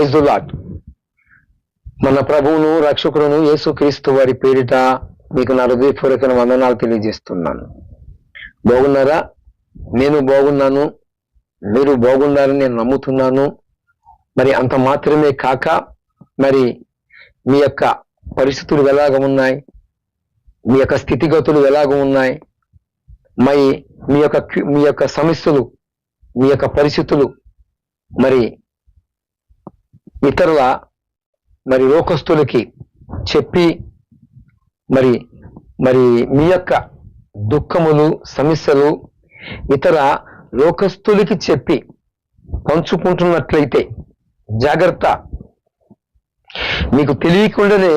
Praise మన ప్రభువును రక్షకుడును యేసుక్రీస్తు వారి పేరిట మీకు నా హృదయపూర్వక వందనాలు తెలియజేస్తున్నాను. బాగున్నారా? నేను బాగున్నాను. మీరు బాగున్నారని నేను నమ్ముతున్నాను. మరి అంత మాత్రమే కాక మరి మీ యొక్క పరిస్థితులు ఎలాగ ఉన్నాయి? మీ యొక్క స్థితిగతులు ఎలాగ ఉన్నాయి? మరి మీ యొక్క మీ యొక్క సమస్యలు మీ యొక్క పరిస్థితులు మరి ఇతరుల మరి లోకస్తులకి చెప్పి మరి మరి మీ యొక్క దుఃఖములు సమస్యలు ఇతర లోకస్తులకి చెప్పి పంచుకుంటున్నట్లయితే జాగ్రత్త. మీకు తెలియకుండానే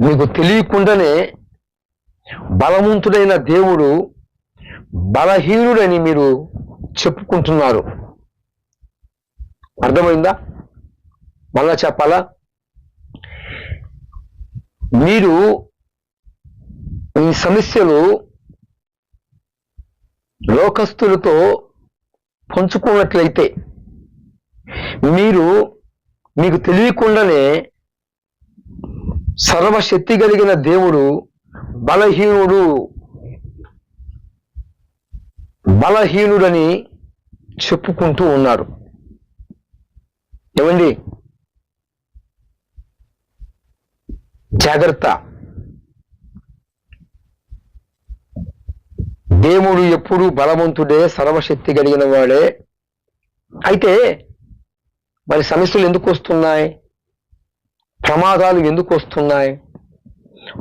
మీకు తెలియకుండానే బలవంతుడైన దేవుడు బలహీనుడని మీరు చెప్పుకుంటున్నారు. అర్థమైందా? మళ్ళా చెప్పాలా? మీరు ఈ సమస్యలు లోకస్తులతో పంచుకున్నట్లయితే మీరు మీకు తెలియకుండానే సర్వశక్తి కలిగిన దేవుడు బలహీనుడు బలహీనుడని చెప్పుకుంటూ ఉన్నారు. ఏమండి? జాగ్రత్త. దేవుడు ఎప్పుడు బలవంతుడే సర్వశక్తి కలిగిన వాడే. అయితే మరి సమస్యలు ఎందుకు వస్తున్నాయి? ప్రమాదాలు ఎందుకు వస్తున్నాయి?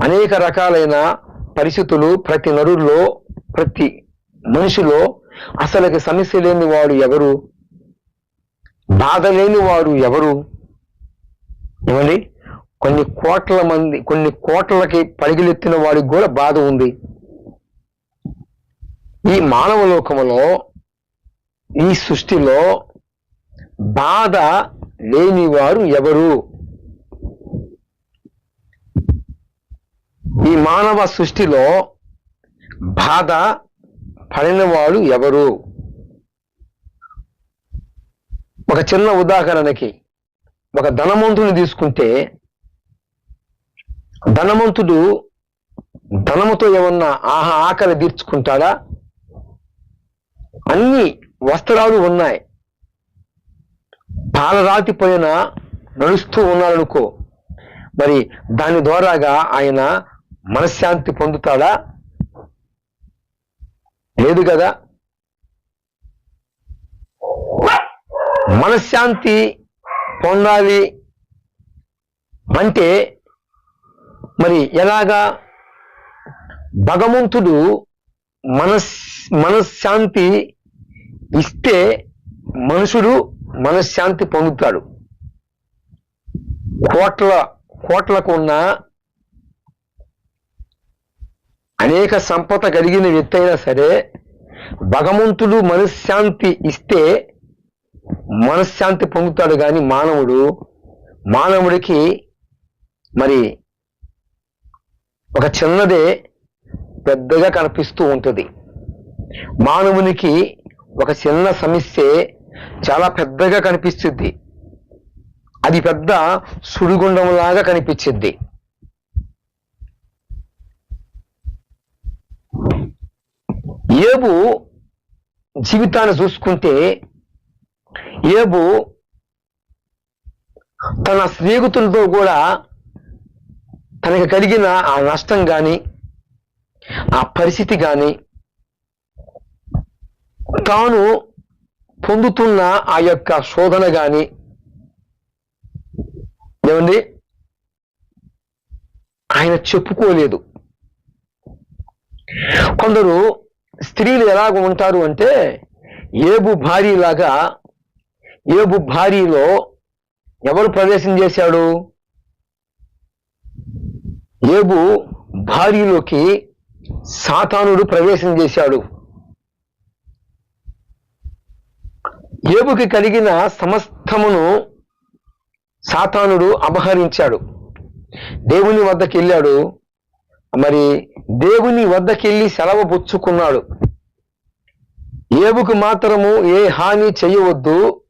అనేక రకాలైన పరిస్థితులు ప్రతి నరుల్లో ప్రతి మనిషిలో అసలుకి సమస్య లేని వాడు ఎవరు? బాధ లేని వారు ఎవరు? ఏమండి? కొన్ని కోట్ల మంది కొన్ని కోట్లకి పడిగిలెత్తిన వాడికి కూడా బాధ ఉంది. ఈ మానవ లోకములో ఈ సృష్టిలో బాధ లేని వారు ఎవరు? ఈ మానవ సృష్టిలో బాధ పడినవాడు ఎవరు? ఒక చిన్న ఉదాహరణకి ఒక ధనవంతుని తీసుకుంటే ధనవంతుడు ధనముతో ఏమన్నా ఆహా ఆకలి తీర్చుకుంటాడా? అన్ని వస్త్రాలు ఉన్నాయి. పాలరాతిపోయిన నడుస్తూ ఉన్నాడనుకో మరి దాని ద్వారాగా ఆయన మనశ్శాంతి పొందుతాడా? లేదు కదా. మనశ్శాంతి పొందాలి అంటే మరి ఎలాగా? భగవంతుడు మనస్ మనశ్శాంతి ఇస్తే మనుషుడు మనశ్శాంతి పొందుతాడు. కోట్ల కోట్లకు ఉన్న అనేక సంపద కలిగిన వ్యక్తి అయినా సరే భగవంతుడు మనశ్శాంతి ఇస్తే మనశ్శాంతి పొందుతాడు కానీ మానవుడు మానవుడికి మరి ఒక చిన్నదే పెద్దగా కనిపిస్తూ ఉంటుంది. మానవునికి ఒక చిన్న సమస్య చాలా పెద్దగా కనిపిస్తుంది. అది పెద్ద సుడిగుండంలాగా కనిపించింది ఏబు జీవితాన్ని చూసుకుంటే ఏబు తన స్నేహితులతో కూడా తనకు కలిగిన ఆ నష్టం కానీ ఆ పరిస్థితి కానీ తాను పొందుతున్న ఆ యొక్క శోధన కానీ ఏమండి? ఆయన చెప్పుకోలేదు. కొందరు స్త్రీలు ఎలాగ ఉంటారు అంటే ఏబు భారీలాగా ఏబు భారీలో ఎవరు ప్రవేశం చేశాడు? ఏబు భార్యలోకి సాతానుడు ప్రవేశం చేశాడు. ఏబుకి కలిగిన సమస్తమును సాతానుడు అపహరించాడు. దేవుని వద్దకు వెళ్ళాడు. మరి దేవుని వద్దకెళ్ళి సెలవు పుచ్చుకున్నాడు. ఏబుకు మాత్రము ఏ హాని చేయవద్దు.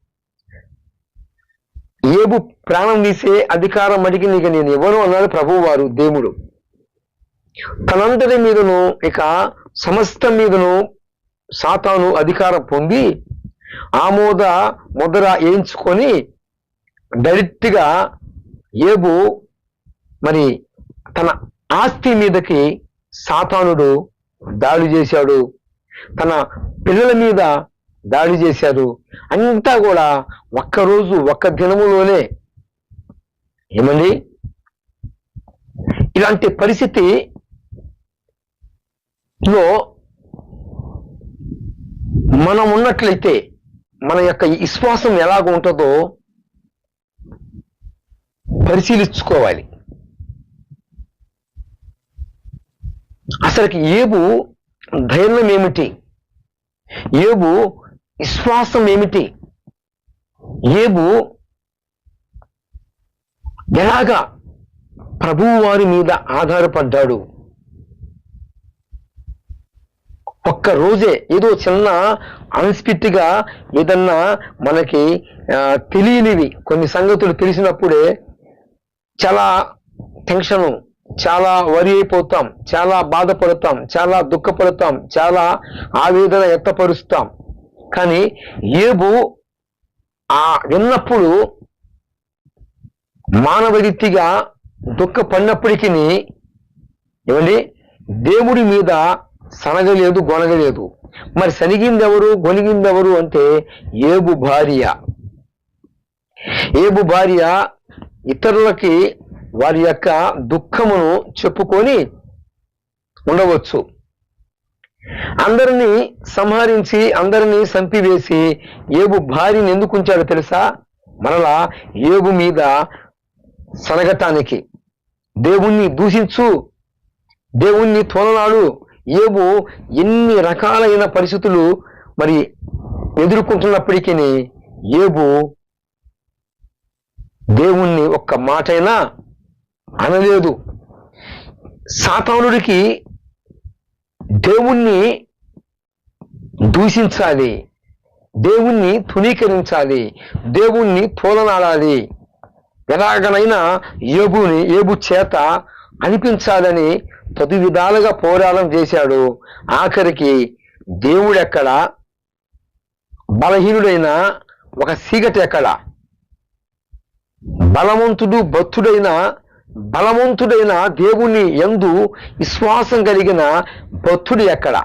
ఏబు ప్రాణం తీసే అధికారం మడికి నీకు నేను. ఇవ్వను అన్నాడు ప్రభువు వారు దేవుడు. తనంతటి మీదను ఇక సమస్త మీదను సాతాను అధికారం పొంది ఆమోద ముద్ర వేయించుకొని డైరెక్ట్గా ఏబు మరి తన ఆస్తి మీదకి సాతానుడు దాడి చేశాడు. తన పిల్లల మీద దాడి చేశారు. అంతా కూడా ఒక్క రోజు ఒక్క దినములోనే. ఏమండి? ఇలాంటి పరిస్థితి లో మనం ఉన్నట్లయితే మన యొక్క విశ్వాసం ఎలాగ ఉంటుందో పరిశీలించుకోవాలి. అసలుకి ఏబు ధైర్యం ఏమిటి? ఏబు విశ్వాసం ఏమిటి ఏబు ఎలాగా ప్రభువారి మీద ఆధారపడ్డాడు? ఒక్క రోజే ఏదో చిన్న అన్స్పిట్గా ఏదన్నా మనకి తెలియనివి కొన్ని సంగతులు తెలిసినప్పుడే చాలా టెన్షను చాలా వరి అయిపోతాం చాలా బాధపడతాం చాలా దుఃఖపడతాం చాలా ఆవేదన ఎత్తపరుస్తాం కానీ ఏబు ఆ విన్నప్పుడు మానవ రీతిగా దుఃఖపడినప్పటికీ ఏమండి? దేవుడి మీద సనగలేదు గొనగలేదు. మరి సనిగిందెవరు గొనిగిందెవరు అంటే ఏబు భార్య. ఏబు భార్య ఇతరులకి వారి యొక్క దుఃఖమును చెప్పుకొని ఉండవచ్చు. అందరినీ సంహరించి అందరినీ చంపివేసి ఏబు భార్యని ఎందుకు ఉంచాడో తెలుసా? మరలా ఏబు మీద సనగటానికి. దేవుణ్ణి దూషించు. దేవుణ్ణి తోలనాడు. ఏబు ఎన్ని రకాలైన పరిస్థితులు మరి ఎదుర్కొంటున్నప్పటికీ ఏబు దేవుణ్ణి ఒక్క మాటైనా అనలేదు. సాతానుడికి దేవుణ్ణి దూషించాలి. దేవుణ్ణి తునీకరించాలి దేవుణ్ణి తోలనాడాలి. ఎలాగనైనా ఏబుని ఏబు చేత అనిపించాలని పది విధాలుగా పోరాటం చేశాడు. ఆఖరికి దేవుడెక్కడ బలహీనుడైన ఒక సీగటి ఎక్కడ బలవంతుడు భక్తుడైన బలవంతుడైన దేవుని ఎందు విశ్వాసం కలిగిన భక్తుడు ఎక్కడ?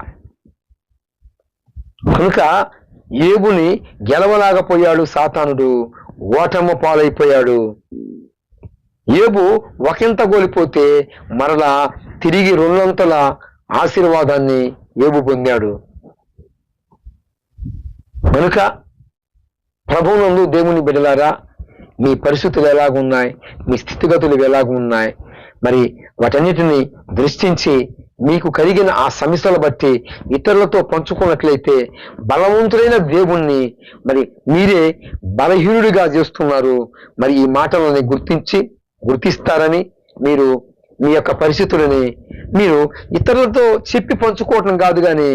కనుక ఏబుని గెలవలాగపోయాడు సాతానుడు ఓటమ పాలైపోయాడు. ఏబు ఒకంత కోల్పోతే మరలా తిరిగి రెండంతల ఆశీర్వాదాన్ని ఏబు పొందాడు. కనుక ప్రభువునందు దేవుని బిడలారా మీ పరిస్థితులు ఎలాగున్నాయి మీ స్థితిగతులు ఎలాగున్నాయి మరి వాటన్నిటిని దృష్టించి మీకు కలిగిన ఆ సమస్యలు బట్టి ఇతరులతో పంచుకున్నట్లయితే బలవంతుడైన దేవుణ్ణి మరి మీరే బలహీనుడిగా చేస్తున్నారు. మరి ఈ మాటలని గుర్తించి గుర్తిస్తారని మీరు మీ యొక్క పరిస్థితులని మీరు ఇతరులతో చెప్పి పంచుకోవటం కాదు కానీ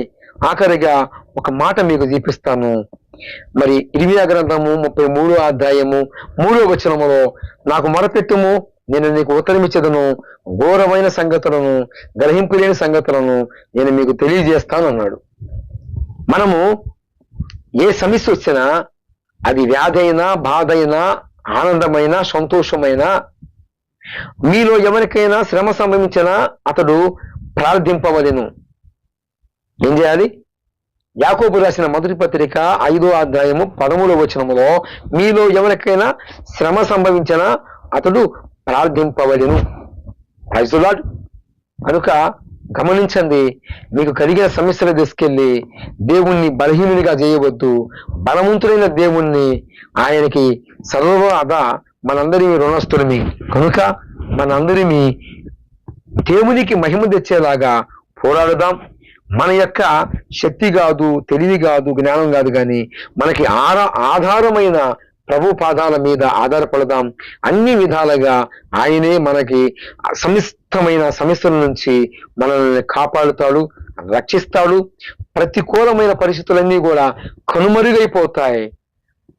ఆఖరిగా ఒక మాట మీకు చూపిస్తాను. మరి ఇరిమియా గ్రంథము ముప్పై మూడో అధ్యాయము మూడో వచనములో నాకు మొరపెట్టుము నేను నీకు ఉత్తరమిచ్చదను ఘోరమైన సంగతులను గ్రహింపు లేని సంగతులను నేను మీకు తెలియజేస్తాను అన్నాడు. మనము ఏ సమస్య వచ్చినా అది వ్యాధైనా బాధ అయినా ఆనందమైన సంతోషమైన మీలో ఎవరికైనా శ్రమ సంభవించినా అతడు ప్రార్థింపవలను. ఏం చేయాలి? యాకోబు రాసిన మొదటి పత్రిక ఐదో అధ్యాయము పదమూడవ వచనములో మీలో ఎవరికైనా శ్రమ సంభవించినా అతడు ప్రార్థింపవలెను. ఐజులాడ్ కనుక గమనించండి మీకు కలిగిన సమస్యలు తీసుకెళ్ళి దేవుణ్ణి బలహీనునిగా చేయవద్దు. బలవంతుడైన దేవుణ్ణి ఆయనకి సర్వద మనందరి రుణస్థులమి. కనుక మనందరిమి దేవునికి మహిమ తెచ్చేలాగా పోరాడుదాం. మన యొక్క శక్తి కాదు తెలివి కాదు జ్ఞానం కాదు కానీ మనకి ఆరా ఆధారమైన ప్రభు పాదాల మీద ఆధారపడదాం. అన్ని విధాలుగా ఆయనే మనకి సమిష్టమైన సమస్యల నుంచి మనల్ని కాపాడుతాడు రక్షిస్తాడు. ప్రతికూలమైన పరిస్థితులన్నీ కూడా కనుమరుగైపోతాయి.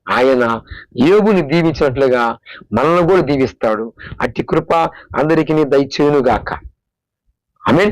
ఆయన యోగుని దీవించినట్లుగా మనల్ని కూడా దీవిస్తాడు. అట్టి కృప అందరికీ దయచేయునుగాక. ఆమె